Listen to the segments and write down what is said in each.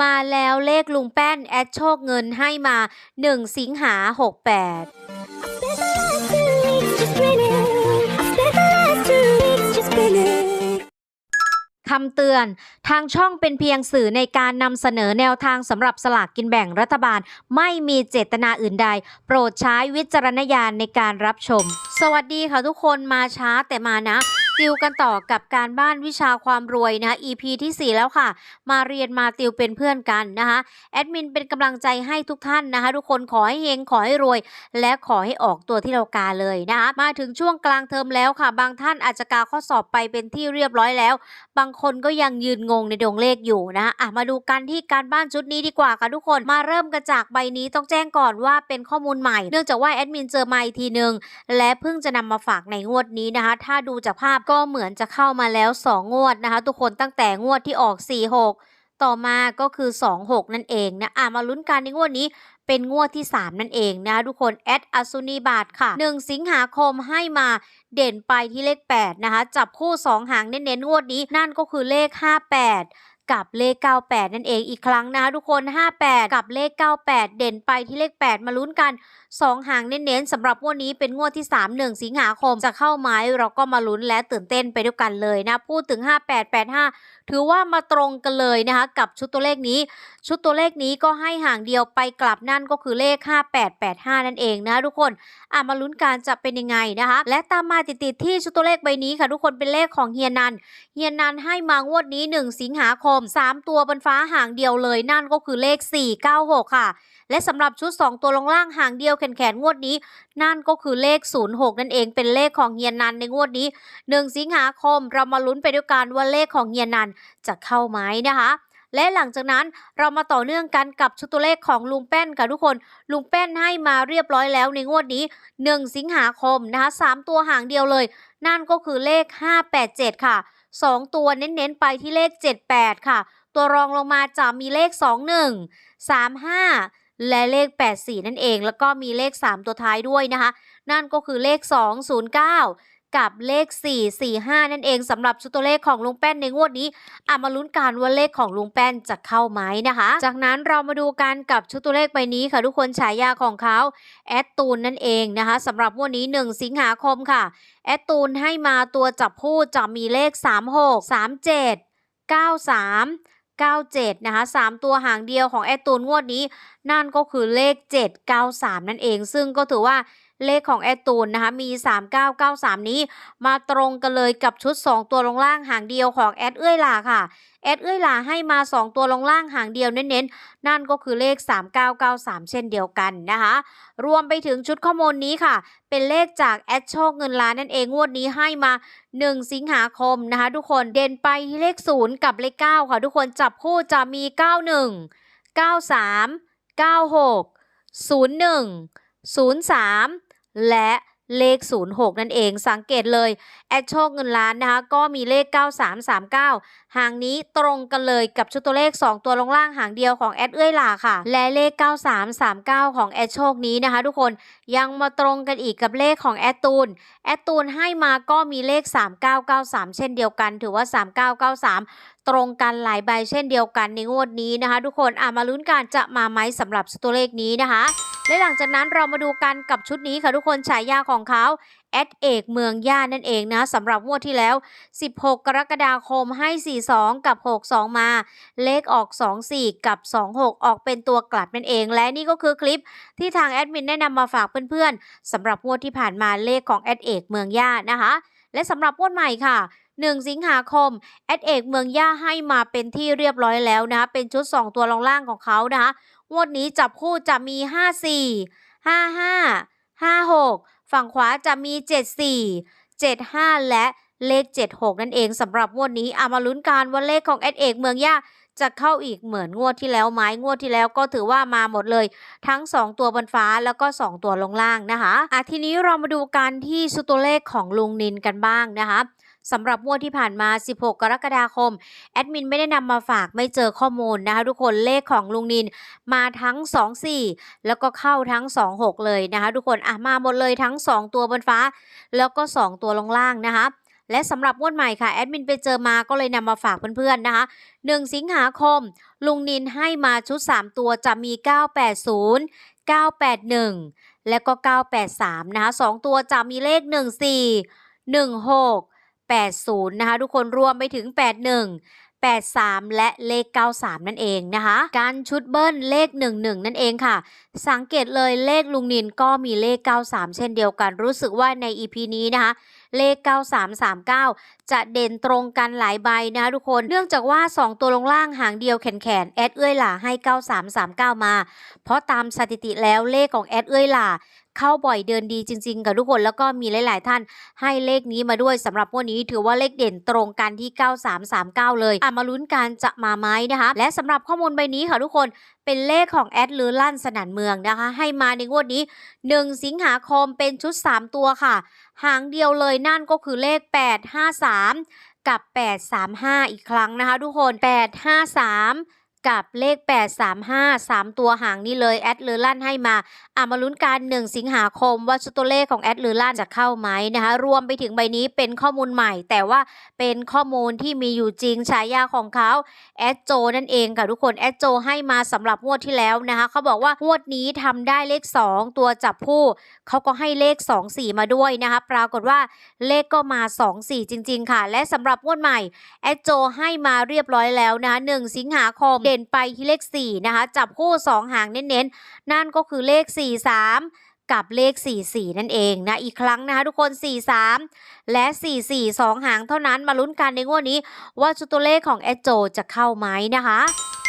มาแล้วเลขลุงแป้นแอดโชคเงินให้มา 1 สิงหา 68คำเตือน ทางช่องเป็นเพียงสื่อในการนำเสนอแนวทางสำหรับสลากกินแบ่งรัฐบาล ไม่มีเจตนาอื่นใด โปรดใช้วิจารณญาณในการรับชม สวัสดีค่ะทุกคนมาช้าแต่มานะ ติวกันต่อกับการบ้านวิชาความรวยนะคะ EP ที่ 4 แล้วค่ะ มาเรียนมาติวเป็นเพื่อนกันนะคะแอดมินเป็นกำลังใจให้ทุกท่านนะคะ ทุกคนขอให้เฮงขอให้รวย และขอให้ออกตัวที่เรากาเลยนะคะมาถึงช่วงกลางเทอมแล้วค่ะ บางท่านอาจจะกาข้อสอบไปเป็นที่เรียบร้อยแล้ว บางคนก็ยังยืนงงในดวงเลขอยู่นะอะมาดูกันที่การบ้านชุดนี้ดีกว่าค่ะทุกคนมาเริ่มกันจากใบนี้ต้องแจ้งก่อนว่าเป็นข้อมูลใหม่ เนื่องจากว่าแอดมินเจอมาอีกทีหนึ่งและเพิ่งจะนำมาฝากในงวดนี้นะคะ ถ้าดูจากภาพก็เหมือนจะเข้ามาแล้ว 2 งวดนะคะ ทุกคนตั้งแต่งวดที่ออก 46 ต่อมาก็คือ 26 นั่นเองนะอะมาลุ้นกันในงวดนี้เป็นงวดที่ 3 นั่นเองนะทุกคนแอดอสุนีบาทค่ะ 1 สิงหาคมให้มาเด่นไปที่เลข 8 นะคะ จับคู่ 2 หางเน้นๆงวดนี้นั่นก็คือเลข 58 กับเลข 98 นั่นเองอีกครั้งนะคะทุกคน 58 กับเลข 98 เด่นไปที่เลข 8 มาลุ้นกัน 2 หางเน้นๆสำหรับงวดนี้เป็นงวดที่ 3 1 สิงหาคมจะเข้าไหมเราก็มาลุ้นและตื่นเต้นไปด้วยกันเลยนะ พูดถึง 5885 ถือว่ามาตรงกันเลยนะคะกับชุดตัวเลขนี้ ชุดตัวเลขนี้ก็ให้ห่างเดียวไปกลับนั่นก็คือเลข 5885 นั่นเองนะทุกคนอะมาลุ้นการจะเป็นยังไงนะคะและตามมาติดๆที่ชุดตัวเลขใบนี้ค่ะ ทุกคนเป็นเลขของเฮียนันเฮียนันให้มางวดนี้ 1 สิงหาคม3 ตัวบนฟ้าห่างเดียวเลยนั่นก็คือเลข 496 ค่ะ และสำหรับชุด 2 ตัวลงล่างห่างเดียวแขนๆงวดนี้ นั่นก็คือเลข 06 นั่นเองเป็นเลขของเฮียนันในงวดนี้ 1 สิงหาคมเรามาลุ้นไปด้วยกันว่าเลขของเฮียนันจะเข้าไหมนะคะและหลังจากนั้นเรามาต่อเนื่องกันกับชุดตัวเลขของลุงแป้นค่ะทุกคน ลุงแป้นให้มาเรียบร้อยแล้วในงวดนี้ 1 สิงหาคมนะคะ3ตัวห่างเดียวเลย นั่นก็คือเลข 587 ค่ะ 2 ตัวเน้นๆไปที่เลข 78 ค่ะ ตัวรองลงมาจะมีเลข 21 35 และเลข 84 นั่นเอง แล้วก็มีเลข 3 ตัวท้ายด้วยนะคะ นั่นก็คือเลข 209 กับเลข 445 นั่นเองสำหรับชุดตัวเลขของลุงแป้นในงวดนี้อะมาลุ้นกันว่าเลขของลุงแป้นจะเข้าไหมนะคะ จากนั้นเรามาดูกันกับชุดตัวเลขใบนี้ค่ะทุกคนฉายาของเขาแอดตูนนั่นเองนะคะสำหรับงวดนี้ 1 สิงหาคมค่ะแอดตูนให้มาตัวจับคู่จะมีเลข 36 37 93 97 นะคะ 3 ตัวหางเดียวของแอดตูนงวดนี้ นั่นก็คือเลข 793 นั่นเอง ซึ่งก็ถือว่า เลขของแอตูนนะคะมี 3993 นี้มาตรงกันเลยกับชุด 2 ตัวลงล่างหางเดียวของแอดเอื้อยหลาค่ะแอดเอื้อยหลาให้มา 2 ตัวลงล่างหางเดียวเน้นๆ นั่นก็คือเลข 3993 เช่นเดียวกันนะคะ รวมไปถึงชุดข้อมูลนี้ค่ะ เป็นเลขจากแอดโชคเงินล้านนั่นเองงวดนี้ให้มา 1 สิงหาคมนะคะ ทุกคนเด่นไปที่เลข 0 กับเลข 9 ค่ะทุกคนจับคู่จะมี 91 93 96 01 03 และเลข 06 นั่นเองสังเกตเลย แอดโชคเงินล้านนะคะก็มีเลข 9339 หางนี้ตรงกันเลยกับชุดตัวเลข 2 ตัวลงล่างหางเดียวของแอดเอื้อยหลาค่ะ และเลข 9339 ของแอดโชคนี้นะคะ ทุกคนยังมาตรงกันอีกกับเลขของแอดตูน แอดตูนให้มาก็มีเลข 3993 เช่นเดียวกัน ถือว่า 3993ตรงกันหลายใบเช่นเดียวกันในงวดนี้นะคะ ทุกคนอะมาลุ้นกันจะมาไหมสำหรับตัวเลขนี้นะคะ และหลังจากนั้นเรามาดูกันกับชุดนี้ค่ะทุกคนฉายาของเขาแอดเอกเมืองย่านั่นเองนะสำหรับงวดที่แล้ว 16 กรกฎาคมให้ 42 กับ 62 มา เลขออก 24 กับ 26 ออกเป็นตัวกลับนั่นเอง และนี่ก็คือคลิปที่ทางแอดมินได้นำมาฝากเพื่อนๆสำหรับงวดที่ผ่านมาเลขของแอดเอกเมืองย่านะคะ และสำหรับงวดใหม่ค่ะ1 สิงหาคม แอดเอกเมืองย่าให้มาเป็นที่เรียบร้อยแล้วนะคะเป็นชุด 2 ตัวรองล่างของเขานะคะ งวดนี้จับคู่จะมี 54 55 56 ฝั่งขวาจะมี 74 75 และเลข 76 นั่นเองสำหรับงวดนี้เอามาลุ้นกันว่าเลขของแอดเอกเมืองย่าจะเข้าอีกเหมือนงวดที่แล้วไหมงวดที่แล้วก็ถือว่ามาหมดเลย ทั้ง 2 ตัวบนฟ้าแล้วก็ 2 ตัวลงล่างนะคะอะทีนี้เรามาดูกันที่ชุดตัวเลขของลุงนินกันบ้างนะคะ สำหรับงวดที่ผ่านมา 16 กรกฎาคม แอดมินไม่ได้นำมาฝากไม่เจอข้อมูลนะคะทุกคนเลขของลุงนินมาทั้ง 24 แล้วก็เข้าทั้ง 26 เลยนะคะทุกคนอะมาหมดเลยทั้ง 2 ตัวบนฟ้า แล้วก็ 2 ตัวลงล่างนะคะและสำหรับงวดใหม่ค่ะ แอดมินไปเจอมาก็เลยนำมาฝากเพื่อนๆนะคะ 1 สิงหาคม ลุงนินให้มาชุด 3 ตัวจะมี 980 981 และก็ 983 นะคะ 2 ตัวจะมีเลข 14 16 80 นะคะ ทุกคนรวมไปถึง 81 83 และเลข 93 นั่นเองนะคะ การชุดเบิ้ลเลข 11 นั่นเองค่ะ สังเกตเลยเลขลุงนินก็มีเลข 93 เช่นเดียวกัน รู้สึกว่าใน EP นี้นะคะ เลข 9339 จะเด่นตรงกันหลายใบนะทุกคน เนื่องจากว่า 2 ตัวลงล่างหางเดียวแขนแขนแอดเอื้อยหล่าให้ 9339 มา เพราะตามสถิติแล้วเลขของแอดเอื้อยหล่าเข้าบ่อยเดินดีจริงๆ กับทุกคนแล้วก็มีหลายๆ ท่านให้เลขนี้มาด้วยสำหรับวันนี้ถือว่าเลขเด่นตรงกันที่ 9339 เลยอะมาลุ้นกันจะมาไหมนะคะและสำหรับข้อมูลใบนี้ค่ะทุกคนเป็นเลขของแอดลือลั่นสนันเมืองนะคะ ให้มาในงวดนี้ 1 สิงหาคมเป็นชุด 3 ตัวค่ะ หางเดียวเลยนั่นก็คือเลข 853 กับ 835 อีกครั้งนะคะทุกคน 853 กับเลข 835 3 ตัวหางนี้เลยแอดลือลั่นให้มาอะมาลุ้นกัน1สิงหาคมว่าชุดตัวเลขของแอดหรือล่นจะเข้าไหมนะคะรวมไปถึงใบนี้เป็นข้อมูลใหม่ แต่ว่าเป็นข้อมูลที่มีอยู่จริงฉายาของเขาแอดโจนั่นเองค่ะทุกคนแอดโจให้มาสำหรับงวดที่แล้วนะคะเขาบอกว่างวดนี้ทำได้เลข 2 ตัวจับคู่เขาก็ให้เลข 2 4 มาด้วยนะคะปรากฏว่าเลขก็มา 2 4 จริง ๆ ค่ะ และสำหรับงวดใหม่แอดโจให้มาเรียบร้อยแล้วนะคะ1สิงหาคมเด่นไปที่เลข 4 นะคะ จับคู่ 2 หางเน้นๆ นั่นก็คือเลข 43 กับเลข 44 นั่นเองนะ อีกครั้งนะคะทุกคน 43 และ 44 2 หางเท่านั้นมาลุ้นกันในงวดนี้ ว่าชุดตัวเลขของแอดโจจะเข้าไหมนะคะ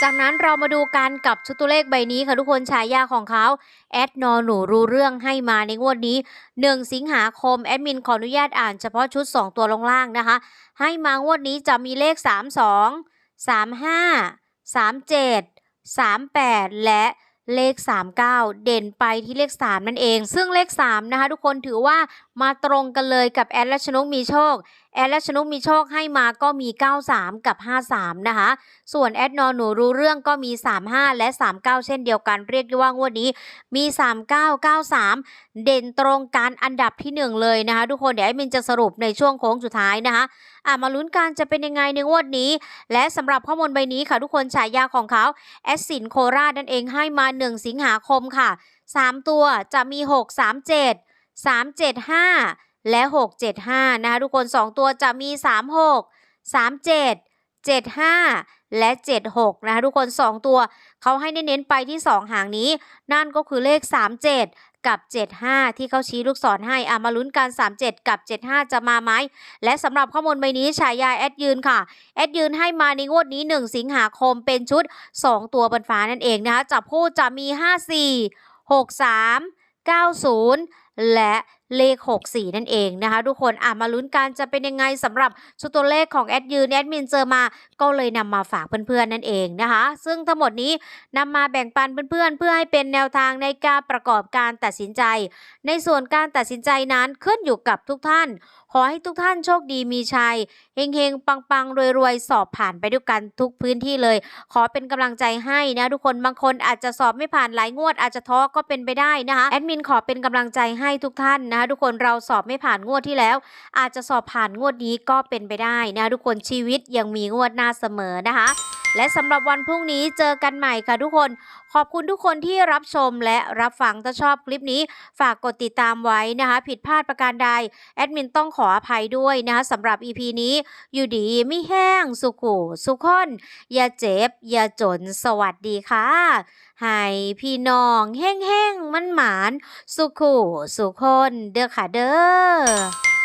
จากนั้นเรามาดูกันกับชุดตัวเลขใบนี้ค่ะทุกคนฉายาของเขาแอดนอหนูรู้เรื่องให้มาในงวดนี้ 1 สิงหาคมแอดมินขออนุญาตอ่านเฉพาะชุด 2 ตัวลงล่างนะคะ ให้มางวดนี้จะมีเลข 32 35 37 38 และเลข 39 เด่นไปที่เลข 3 นั่นเอง ซึ่งเลข3นะคะทุกคนถือว่า มาตรงกันเลยกับแอดและชนกมีโชค แอดและชนกมีโชคให้มาก็มี 93 กับ 53 นะคะ ส่วนแอดนอนหนูรู้เรื่องก็มี 35 และ 39 เช่นเดียวกันเรียกได้ว่างวดนี้มี 39 93 เด่นตรงกันอันดับที่ 1 เลยนะคะ ทุกคนเดี๋ยวแอดมินจะสรุปในช่วงโค้งสุดท้ายนะคะอะมาลุ้นกันจะเป็นยังไงในงวดนี้ และสำหรับข้อมูลใบนี้ค่ะทุกคนฉายาของเขาแอดสินโคราชนั่นเองให้มา 1 สิงหาคมค่ะ 3 ตัวจะมี 6 3 7 3 7 5 และ 6 7 5 นะคะทุกคน 2 ตัวจะมี 3 6 3 7 7 5 และ 76 นะคะทุกคน 2 ตัวเขาให้เน้นๆไปที่ 2 หางนี้ นั่นก็คือเลข 37 กับ 75 ที่เขาชี้ลูกศรให้อะมาลุ้นกัน37 กับ 75 จะมาไหม และสำหรับข้อมูลใบนี้ฉายาแอดยืนค่ะ แอดยืนให้มาในงวดนี้ 1 สิงหาคมเป็นชุด 2 ตัวบนฟ้านั่นเองนะคะจับคู่จะมี 54 63 90 และเลข 64 นั่นเองนะคะทุกคนอะมาลุ้นกันจะเป็นยังไงสำหรับชุดตัวเลขของแอดยืนแอดมินเจอมาก็เลยนำมาฝากเพื่อนๆนั่นเองนะคะ ซึ่งทั้งหมดนี้นำมาแบ่งปันเพื่อนๆ เพื่อให้เป็นแนวทางในการประกอบการตัดสินใจ ในส่วนการตัดสินใจนั้นขึ้นอยู่กับทุกท่าน ขอให้ทุกท่านโชคดีมีชัยเฮงๆ ปังๆ รวยๆ สอบผ่านไปด้วยกันทุกพื้นที่เลย ขอเป็นกำลังใจให้นะทุกคนบางคนอาจจะสอบไม่ผ่านหลายงวดอาจจะท้อก็เป็นไปได้นะคะแอดมินขอเป็นกำลังใจให้ทุกท่านนะคะทุกคนเราสอบไม่ผ่านงวดที่แล้ว อาจจะสอบผ่านงวดนี้ก็เป็นไปได้นะทุกคนชีวิตยังมีงวดหน้าเสมอนะคะ และสำหรับวันพรุ่งนี้เจอกันใหม่ค่ะทุกคน ขอบคุณทุกคนที่รับชมและรับฟังถ้าชอบคลิปนี้ฝากกดติดตามไว้นะคะ ผิดพลาดประการใด แอดมินต้องขออภัยด้วยนะคะสำหรับ EP นี้ อยู่ดีไม่แห้ง สุขุสุขคนอย่าเจ็บ อย่าจนสวัสดีค่ะให้พี่น้องแห้งๆมันหมาน สุขุสุขคนเด้อค่ะเด้อ